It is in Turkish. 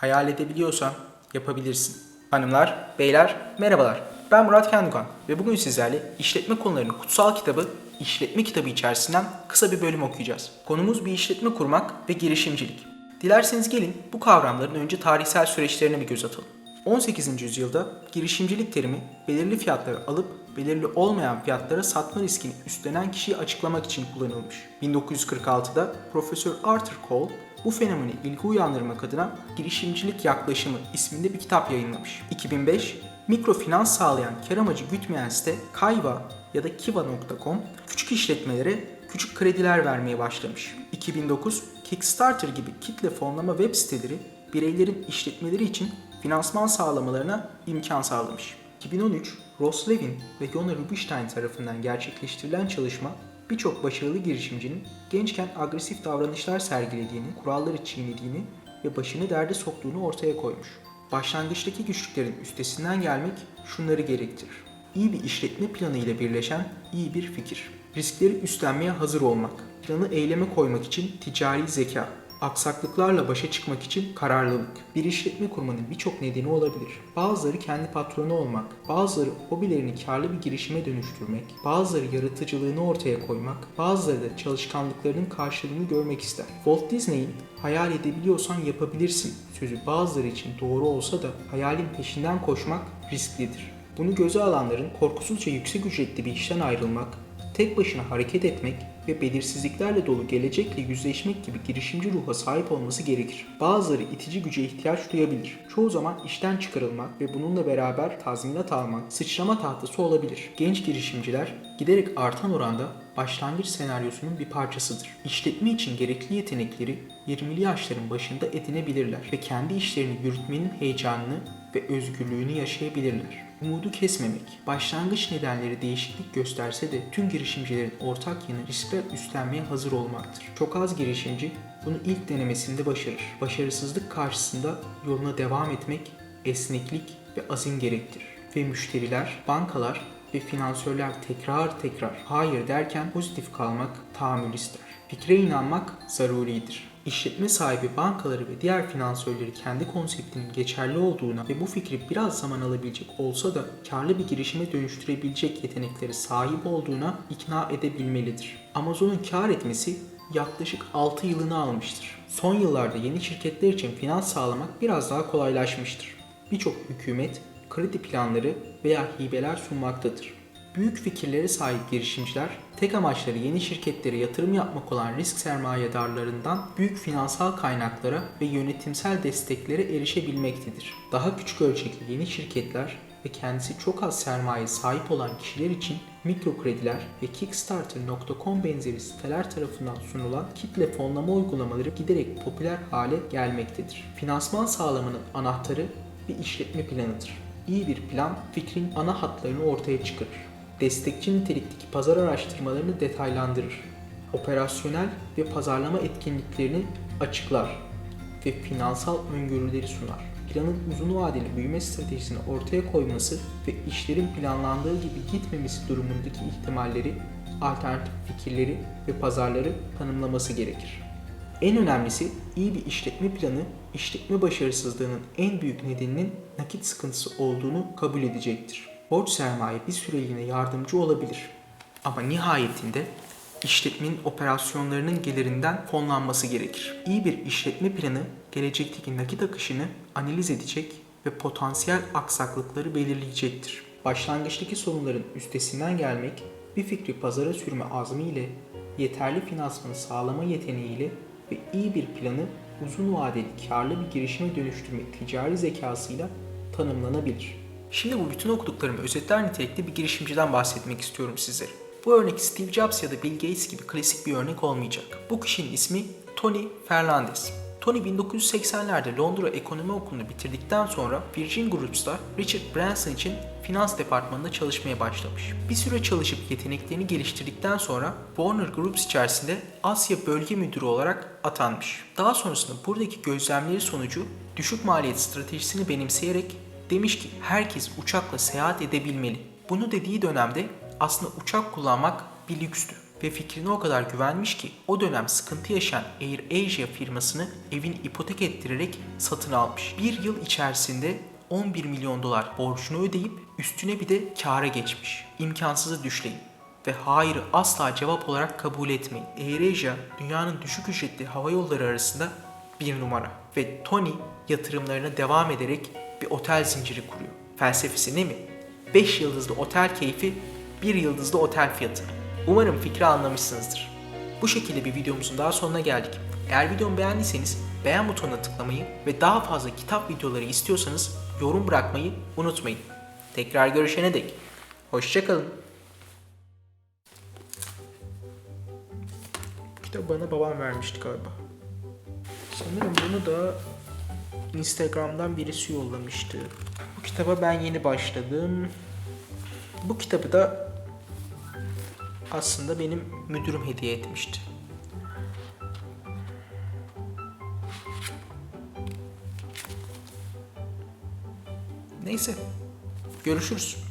Hayal edebiliyorsan yapabilirsin. Hanımlar, beyler, merhabalar. Ben Murat Kendukan ve bugün sizlerle işletme konularının kutsal kitabı İşletme kitabı içerisinden kısa bir bölüm okuyacağız. Konumuz bir işletme kurmak ve girişimcilik. Dilerseniz gelin bu kavramların önce tarihsel süreçlerine bir göz atalım. 18. yüzyılda girişimcilik terimi belirli fiyatları alıp belirli olmayan fiyatlara satma riskini üstlenen kişiyi açıklamak için kullanılmış. 1946'da Profesör Arthur Cole bu fenomeni ilgi uyandırmak adına Girişimcilik Yaklaşımı isminde bir kitap yayınlamış. 2005 mikrofinans sağlayan kar amacı gütmeyen site Kayva ya da Kiva.com küçük işletmelere küçük krediler vermeye başlamış. 2009 Kickstarter gibi kitle fonlama web siteleri bireylerin işletmeleri için finansman sağlamalarına imkan sağlamış. 2013 Ross Levin ve Yona Rubinstein tarafından gerçekleştirilen çalışma birçok başarılı girişimcinin gençken agresif davranışlar sergilediğini, kuralları çiğnediğini ve başını derde soktuğunu ortaya koymuş. Başlangıçtaki güçlüklerin üstesinden gelmek şunları gerektirir. İyi bir işletme planı ile birleşen iyi bir fikir. Riskleri üstlenmeye hazır olmak. Planı eyleme koymak için ticari zeka. Aksaklıklarla başa çıkmak için kararlılık. Bir işletme kurmanın birçok nedeni olabilir. Bazıları kendi patronu olmak, bazıları hobilerini karlı bir girişime dönüştürmek, bazıları yaratıcılığını ortaya koymak, bazıları da çalışkanlıklarının karşılığını görmek ister. Walt Disney'in hayal edebiliyorsan yapabilirsin sözü bazıları için doğru olsa da hayalin peşinden koşmak risklidir. Bunu göze alanların korkusuzca yüksek ücretli bir işten ayrılmak, tek başına hareket etmek ve belirsizliklerle dolu gelecekle yüzleşmek gibi girişimci ruha sahip olması gerekir. Bazıları itici güce ihtiyaç duyabilir. Çoğu zaman işten çıkarılmak ve bununla beraber tazminat almak sıçrama tahtası olabilir. Genç girişimciler giderek artan oranda başlangıç senaryosunun bir parçasıdır. İşletme için gerekli yetenekleri 20'li yaşların başında edinebilirler ve kendi işlerini yürütmenin heyecanını ve özgürlüğünü yaşayabilirler. Umudu kesmemek, başlangıç nedenleri değişiklik gösterse de tüm girişimcilerin ortak yanı riskler üstlenmeye hazır olmaktır. Çok az girişimci bunu ilk denemesinde başarır. Başarısızlık karşısında yoluna devam etmek esneklik ve azim gerektirir. Ve müşteriler, bankalar ve finansörler tekrar tekrar hayır derken pozitif kalmak tahammül ister. Fikre inanmak zaruridir. İşletme sahibi bankaları ve diğer finansörleri kendi konseptinin geçerli olduğuna ve bu fikri biraz zaman alabilecek olsa da karlı bir girişime dönüştürebilecek yeteneklere sahip olduğuna ikna edebilmelidir. Amazon'un kar etmesi yaklaşık 6 yılını almıştır. Son yıllarda yeni şirketler için finans sağlamak biraz daha kolaylaşmıştır. Birçok hükümet kredi planları veya hibeler sunmaktadır. Büyük fikirlere sahip girişimciler tek amaçları yeni şirketlere yatırım yapmak olan risk sermayedarlarından büyük finansal kaynaklara ve yönetimsel desteklere erişebilmektedir. Daha küçük ölçekli yeni şirketler ve kendisi çok az sermaye sahip olan kişiler için mikro krediler ve Kickstarter.com benzeri siteler tarafından sunulan kitle fonlama uygulamaları giderek popüler hale gelmektedir. Finansman sağlamanın anahtarı bir işletme planıdır. İyi bir plan fikrin ana hatlarını ortaya çıkarır. Destekçi nitelikteki pazar araştırmalarını detaylandırır. Operasyonel ve pazarlama etkinliklerini açıklar ve finansal öngörüleri sunar. Planın uzun vadeli büyüme stratejisini ortaya koyması ve işlerin planlandığı gibi gitmemesi durumundaki ihtimalleri, alternatif fikirleri ve pazarları tanımlaması gerekir. En önemlisi iyi bir işletme planı, işletme başarısızlığının en büyük nedeninin nakit sıkıntısı olduğunu kabul edecektir. Borç sermaye bir süreliğine yardımcı olabilir. Ama nihayetinde işletmenin operasyonlarının gelirinden fonlanması gerekir. İyi bir işletme planı gelecekteki nakit akışını analiz edecek ve potansiyel aksaklıkları belirleyecektir. Başlangıçtaki sorunların üstesinden gelmek, bir fikri pazara sürme azmiyle, yeterli finansmanı sağlama yeteneğiyle ve iyi bir planı uzun vadeli karlı bir girişime dönüştürme ticari zekasıyla tanımlanabilir. Şimdi bu bütün okuduklarımı özetler nitelikte bir girişimciden bahsetmek istiyorum sizlere. Bu örnek Steve Jobs ya da Bill Gates gibi klasik bir örnek olmayacak. Bu kişinin ismi Tony Fernandes. Tony 1980'lerde Londra Ekonomi Okulu'nu bitirdikten sonra Virgin Groups'ta Richard Branson için finans departmanında çalışmaya başlamış. Bir süre çalışıp yeteneklerini geliştirdikten sonra Warner Groups içerisinde Asya Bölge Müdürü olarak atanmış. Daha sonrasında buradaki gözlemleri sonucu düşük maliyet stratejisini benimseyerek demiş ki herkes uçakla seyahat edebilmeli. Bunu dediği dönemde aslında uçak kullanmak bir lükstü. ve fikrine o kadar güvenmiş ki o dönem sıkıntı yaşayan AirAsia firmasını evini ipotek ettirerek satın almış. Bir yıl içerisinde 11 milyon dolar borcunu ödeyip üstüne bir de kâra geçmiş. İmkansızı düşleyin ve hayırı asla cevap olarak kabul etmeyin. AirAsia dünyanın düşük ücretli hava yolları arasında bir numara ve Tony yatırımlarına devam ederek bir otel zinciri kuruyor. Felsefesi ne mi? 5 yıldızlı otel keyfi, 1 yıldızlı otel fiyatı. Umarım fikri anlamışsınızdır. Bu şekilde bir videomuzun daha sonuna geldik. Eğer videomu beğendiyseniz beğen butonuna tıklamayı ve daha fazla kitap videoları istiyorsanız yorum bırakmayı unutmayın. Tekrar görüşene dek. Hoşçakalın. Kitabı bana babam vermişti galiba. Sanırım bunu da Instagram'dan birisi yollamıştı. Bu kitaba ben yeni başladım. Bu kitabı da aslında benim müdürüm hediye etmişti. Neyse. Görüşürüz.